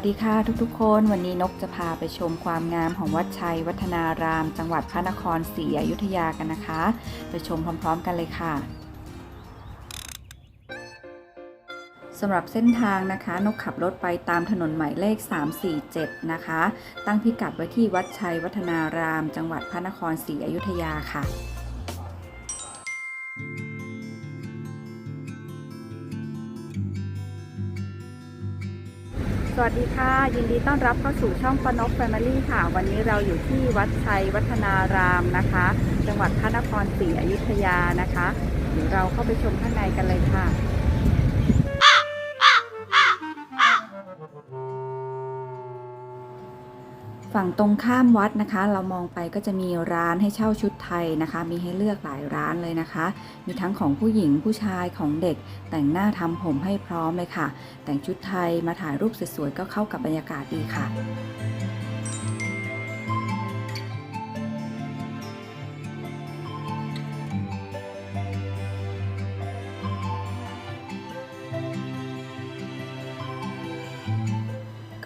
วัสดีค่ะทุกๆ คนวันนี้นกจะพาไปชมความงามของวัดชัยวัฒนาราม จังหวัดพระนครศรีอยุธยากันนะคะ ไปชมพร้อมๆ กันเลยค่ะสำหรับเส้นทางนะคะ นกขับรถไปตามถนนหมายเลข 347 นะคะ ตั้งพิกัดไว้ที่วัดชัยวัฒนาราม จังหวัดพระนครศรีอยุธยาค่ะ วัสดีค่ะ ยินดีต้อนรับเข้าสู่ช่องปนกแฟมิลี่ค่ะ วันนี้เราอยู่ที่วัดชัยวัฒนารามนะคะ จังหวัดพระนครศรีอยุธยานะคะ เดี๋ยวเราเข้าไปชมข้างในกันเลยค่ะ ฝั่งตรงข้ามวัดนะคะ เรามองไปก็จะมีร้านให้เช่าชุดไทยนะคะ มีให้เลือกหลายร้านเลยนะคะ มีทั้งของผู้หญิงผู้ชายของเด็ก แต่งหน้าทำผมให้พร้อมเลยค่ะ แต่งชุดไทยมาถ่ายรูปสวยๆก็เข้ากับบรรยากาศดีค่ะ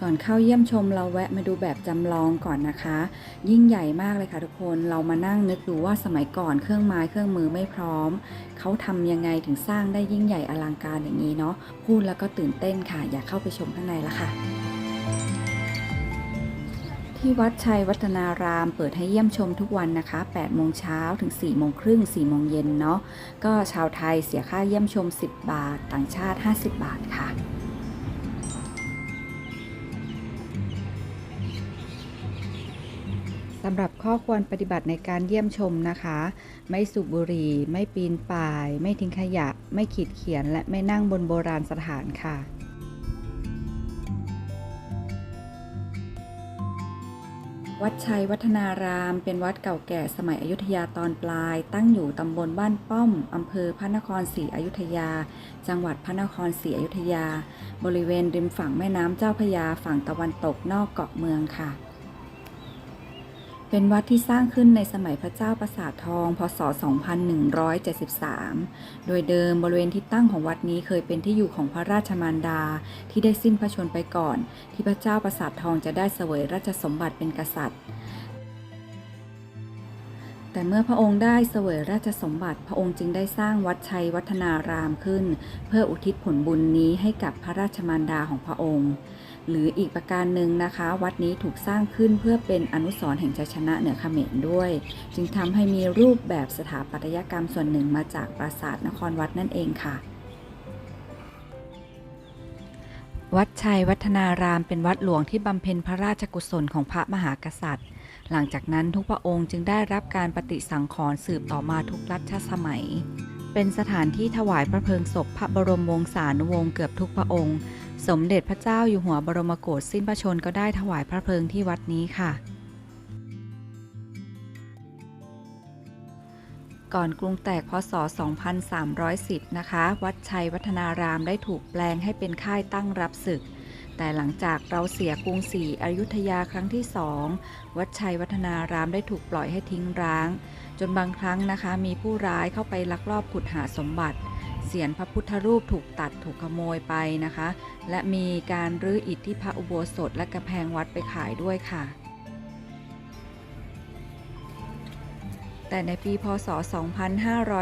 ก่อนเข้าเยี่ยมชมเราแวะมาดูแบบจำลองก่อนนะคะ ยิ่งใหญ่มากเลยค่ะทุกคนเรามานั่งนึกดูว่าสมัยก่อนเครื่องไม้เครื่องมือไม่พร้อม เขาทำยังไงถึงสร้างได้ยิ่งใหญ่อลังการอย่างนี้เนาะพูดแล้วก็ตื่นเต้นค่ะ อยากเข้าไปชมข้างในละค่ะที่วัดชัยวัฒนารามเปิดให้เยี่ยมชมทุกวันนะคะ 8 โมงเช้าถึง 4 โมงครึ่ง 4 โมงเย็นเนาะ ก็ชาวไทยเสียค่าเยี่ยมชม 10 บาท ต่างชาติ 50 บาทค่ะ สำหรับข้อควรปฏิบัติในการเยี่ยมชมนะคะ ไม่สูบบุหรี่ ไม่ปีนป่าย ไม่ทิ้งขยะ ไม่ขีดเขียน และไม่นั่งบนโบราณสถานค่ะวัดชัยวัฒนาราม เป็นวัดเก่าแก่สมัยอยุธยาตอนปลาย ตั้งอยู่ตำบลบ้านป้อม อำเภอพระนครศรีอยุธยา จังหวัดพระนครศรีอยุธยา บริเวณริมฝั่งแม่น้ำเจ้าพระยาฝั่งตะวันตกนอกเกาะเมืองค่ะ เป็นวัดที่สร้างขึ้นในสมัยพระเจ้าประสาททอง พศ 2173 โดยเดิมบริเวณที่ตั้งของวัดนี้เคยเป็นที่อยู่ของพระราชมารดา ที่ได้สิ้นพระชนม์ไปก่อน ที่พระเจ้าประสาททองจะได้เสวยราชสมบัติเป็นกษัตริย์ แต่เมื่อพระองค์ได้เสวยราชสมบัติ พระองค์จึงได้สร้างวัดชัยวัฒนารามขึ้น เพื่ออุทิศผลบุญนี้ให้กับพระราชมารดาของพระองค์ หรืออีกประการหนึ่งนะคะ วัดนี้ถูกสร้างขึ้นเพื่อเป็นอนุสรณ์แห่งชัยชนะเหนือเขมรด้วย จึงทำให้มีรูปแบบสถาปัตยกรรมส่วนหนึ่งมาจากปราสาทนครวัดนั่นเองค่ะวัดชัยวัฒนารามเป็นวัดหลวงที่บำเพ็ญพระราชกุศลของพระมหากษัตริย์ หลังจากนั้นทุกพระองค์จึงได้รับการปฏิสังขรณ์สืบต่อมาทุกรัชสมัย เป็นสถานที่ถวายพระเพลิงศพพระบรมวงศานุวงศ์เกือบทุกพระองค์ สมเด็จพระเจ้าอยู่หัวบรมโกศสิ้นพระชนก็ได้ถวายพระเพลิงที่วัดนี้ค่ะ ก่อนกรุงแตกพศ 2310 นะคะ วัดชัยวัฒนารามได้ถูกแปลงให้เป็นค่ายตั้งรับศึก แต่หลังจากเราเสียกรุงศรีอยุธยาครั้งที่สองวัดชัยวัฒนารามได้ถูกปล่อยให้ทิ้งร้าง จนบางครั้งนะคะ มีผู้ร้ายเข้าไปลักลอบขุดหาสมบัติ เสียนพระพุทธรูปถูกตัดถูกขโมยไปนะคะ และมีการรื้ออิฐที่พระอุโบสถและกระแพงวัดไปขายด้วยค่ะ แต่ในปีพศ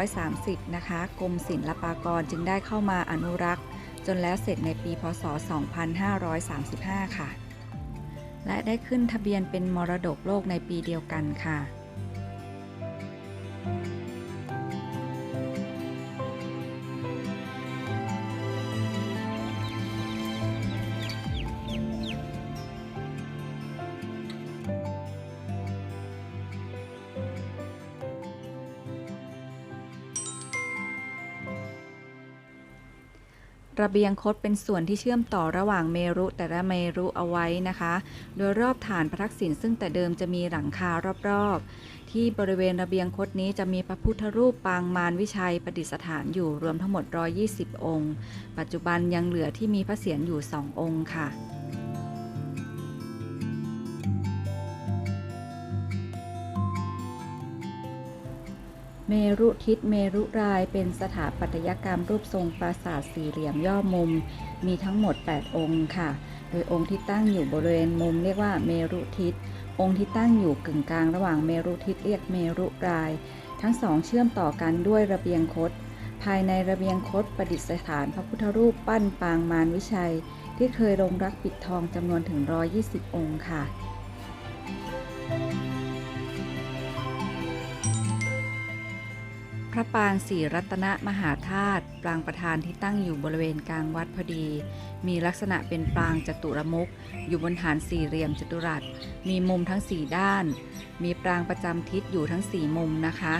2530 นะคะ กรมศิลปากรจึงได้เข้ามาอนุรักษ์ จนแล้วเสร็จในปีพศ 2535 ค่ะ และได้ขึ้นทะเบียนเป็นมรดกโลกในปีเดียวกันค่ะ ระเบียงคดเป็นส่วนที่เชื่อมต่อระหว่างเมรุแต่ละเมรุเอาไว้นะคะ โดยรอบฐานพระทักษิณซึ่งแต่เดิมจะมีหลังคารอบๆ ที่บริเวณระเบียงคดนี้จะมีพระพุทธรูปปางมารวิชัยประดิษฐานอยู่รวมทั้งหมด 120 องค์ ปัจจุบันยังเหลือที่มีพระเศียรอยู่ 2 องค์ค่ะ เมรุทิศเมรุรายเป็นสถาปัตยกรรมรูปทรงปราสาทสี่เหลี่ยมย่อมุม มีทั้งหมด 8 องค์ค่ะ โดยองค์ที่ตั้งอยู่บริเวณมุมเรียกว่าเมรุทิศ องค์ที่ตั้งอยู่กึ่งกลางระหว่างเมรุทิศเรียกเมรุราย ทั้งสองเชื่อมต่อกันด้วยระเบียงคด ภายในระเบียงคดประดิษฐานพระพุทธรูปปั้นปางมารวิชัย ที่เคยลงรักปิดทองจำนวนถึง 120 องค์ค่ะ พระปางสีรัตนมหาธาตุปรางประธานที่ตั้งอยู่บริเวณกลางวัดพอดี มีลักษณะเป็นปรางจัตุรมุขอยู่บนฐานสี่เหลี่ยมจัตุรัส มีมุมทั้งสี่ด้าน มีปรางประจำทิศอยู่ทั้งสี่มุมนะคะ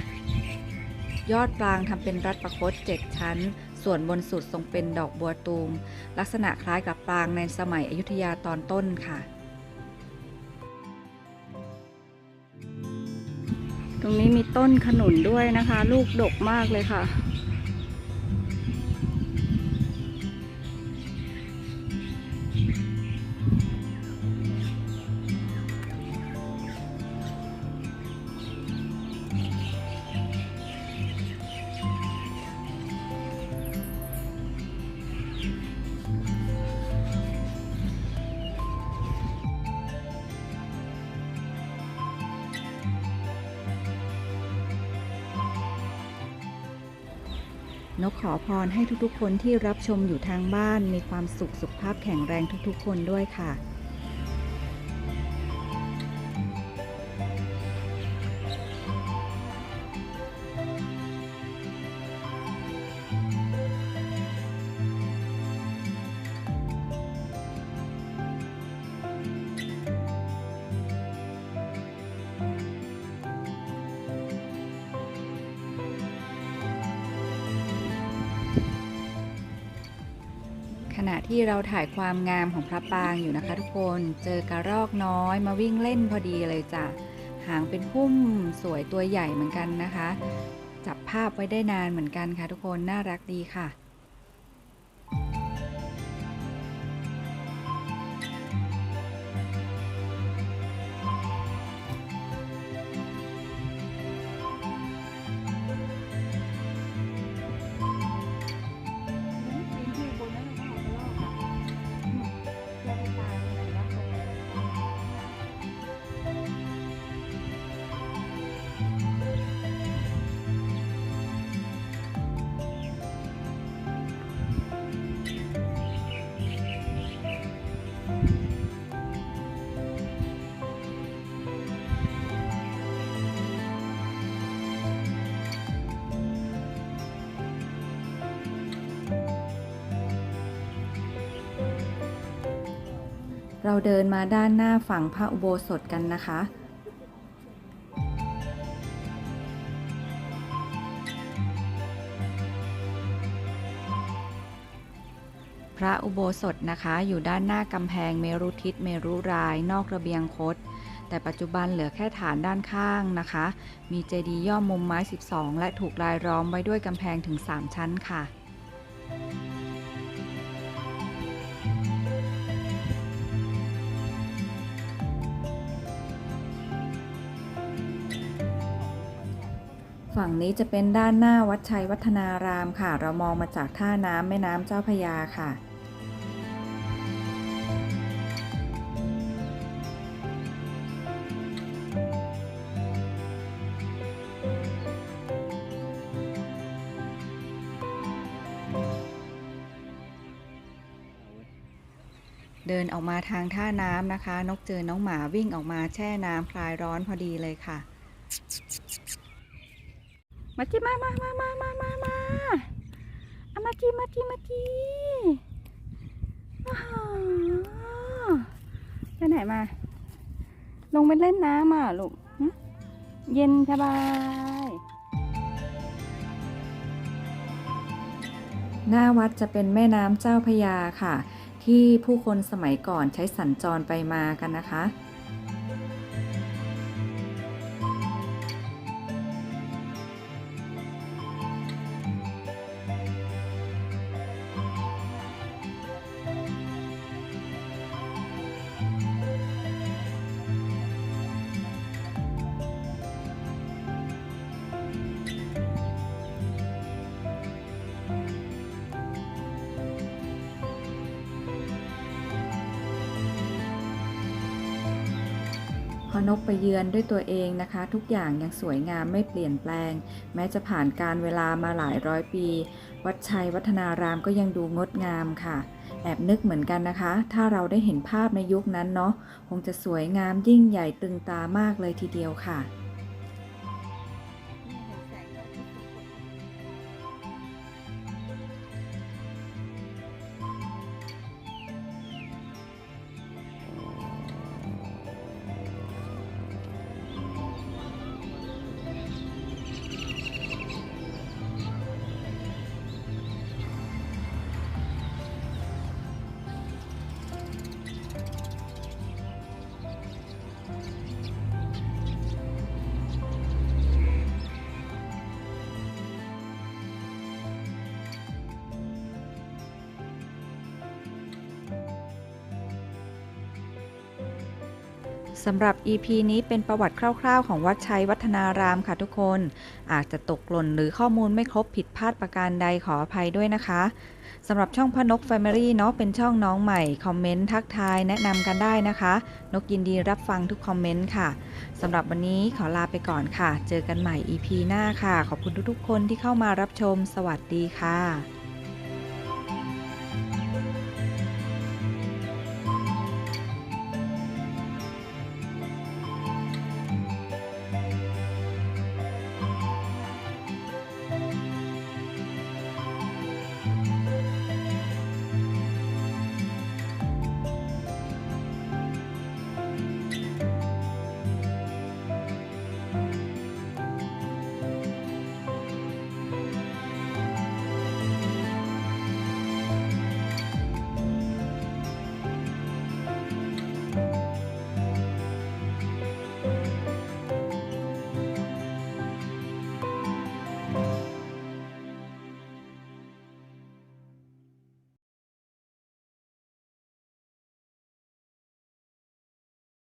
ยอดปรางทำเป็นรัตประคตเจ็ดชั้น ส่วนบนสุดทรงเป็นดอกบัวตูม ลักษณะคล้ายกับปรางในสมัยอยุธยาตอนต้นค่ะ ตรงนี้มีต้นขนุนด้วยนะคะ ลูกดกมากเลยค่ะ นกขอพรให้ทุกๆ คนที่รับชมอยู่ทางบ้านมีความสุขสุขภาพแข็งแรงทุกๆ คนด้วยค่ะ ณะที่เราถ่ายความงามของพระปางอยู่นะคะ ทุกคนเจอกระรอกน้อยมาวิ่งเล่นพอดีเลยจ้ะหางเป็นพุ่มสวยตัวใหญ่เหมือนกันนะคะ จับภาพไว้ได้นานเหมือนกันค่ะทุกคนน่ารักดีค่ะ เราเดินมาด้านหน้าฝั่งพระอุโบสถกันนะคะ พระอุโบสถนะคะอยู่ด้านหน้ากำแพงเมรุทิศเมรุรายนอกระเบียงคดแต่ปัจจุบันเหลือแค่ฐานด้านข้างนะคะ มีเจดีย์ย่อมุมไม้ 12 และถูกรายล้อมไว้ด้วยกำแพงถึง 3 ชั้นค่ะ ฝั่งนี้จะเป็นด้านหน้าวัดชัยวัฒนารามค่ะ เรามองมาจากท่าน้ำแม่น้ำเจ้าพยาค่ะ เดินออกมาทางท่าน้ำนะคะ นกเจอน้องหมาวิ่งออกมาแช่น้ำคลายร้อนพอดีเลยค่ะ มาจิมามามามามามามาอามาจิมาจิมาจิอ้าวไปไหนมา ลงไปเล่นน้ำอะลูกเย็นสบาย หน้าวัดจะเป็นแม่น้ำเจ้าพยาค่ะ ที่ผู้คนสมัยก่อนใช้สัญจรไปมากันนะคะ พอนกไปเยือนด้วยตัวเองนะคะ ทุกอย่างยังสวยงามไม่เปลี่ยนแปลง แม้จะผ่านการเวลามาหลายร้อยปี วัดชัยวัฒนารามก็ยังดูงดงามค่ะ แอบนึกเหมือนกันนะคะ ถ้าเราได้เห็นภาพในยุคนั้นเนาะคงจะสวยงามยิ่งใหญ่ตึงตามากเลยทีเดียวค่ะ สำหรับ EP นี้เป็นประวัติคร่าวๆ ของวัดชัยวัฒนารามค่ะทุกคน อาจจะตกหล่นหรือข้อมูลไม่ครบผิดพลาดประการใดขออภัยด้วยนะคะสำหรับช่องพนก Family เนาะเป็นช่องน้องใหม่ คอมเมนต์ทักทายแนะนำกันได้นะคะ นกยินดีรับฟังทุกคอมเมนต์ค่ะสำหรับวันนี้ขอลาไปก่อนค่ะ เจอกันใหม่ EP หน้าค่ะ ขอบคุณทุกๆ คนที่เข้ามารับชม สวัสดีค่ะ